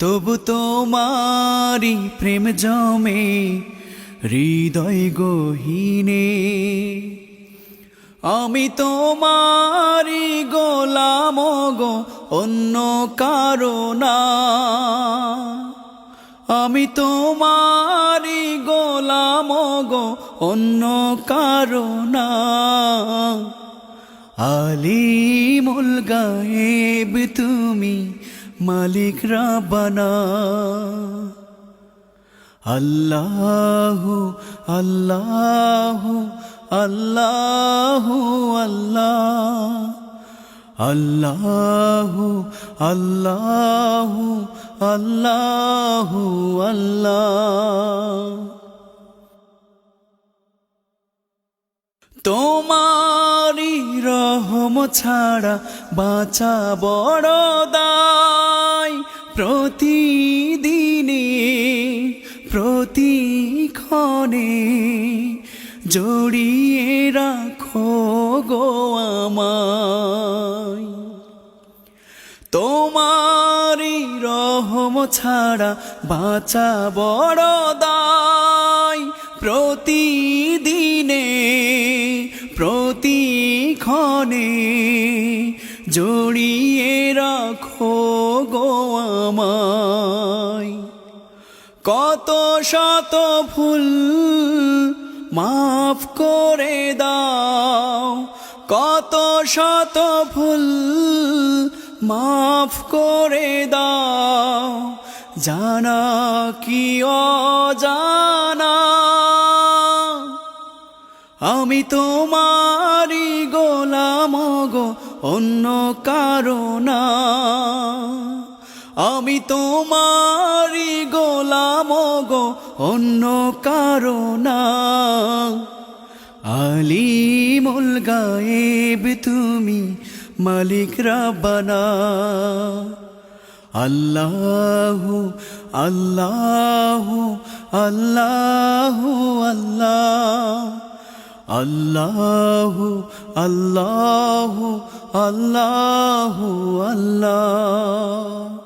তবু তোমারি প্রেম জমে, হৃদয় গহীনে। আমি তোমারি গোলাম গো, অন্য কারণা আমি তোমারি গোলাম গো, অন্য কারণা আলিমুল গায়েব তুমি মালিক রাবানা। আল্লাহ আল্লাহ আল্লাহ আল্লাহ। আল্লাহ আল্লাহ আল্লাহ আল্লাহ। তোমারি রহম ছাড়া বাঁচা বড় প্রতিক্ষণে জড়িয়ে রাখো গো আমায়। তোমারি রহম ছাড়া বাঁচা বড় দায়। প্রতিদিনে, প্রতিক্ষণে জড়িয়ে রাখো গো আমায়। কত শত ভুল মাফ করে দাও, কত শত ভুল মাফ করে দাও, জানা কি অজানা? আমি তোমারি গোলাম গো, অন্য কারণা আমি তোমারি গোলাম গো, অন্য কারণা আলিমুল গায়েব তুমি মালিক রাব্বানা। আল্লাহ আল্লাহ আল্লাহ আল্লাহ। আল্লাহ আল্লাহ আল্লাহ আল্লাহ।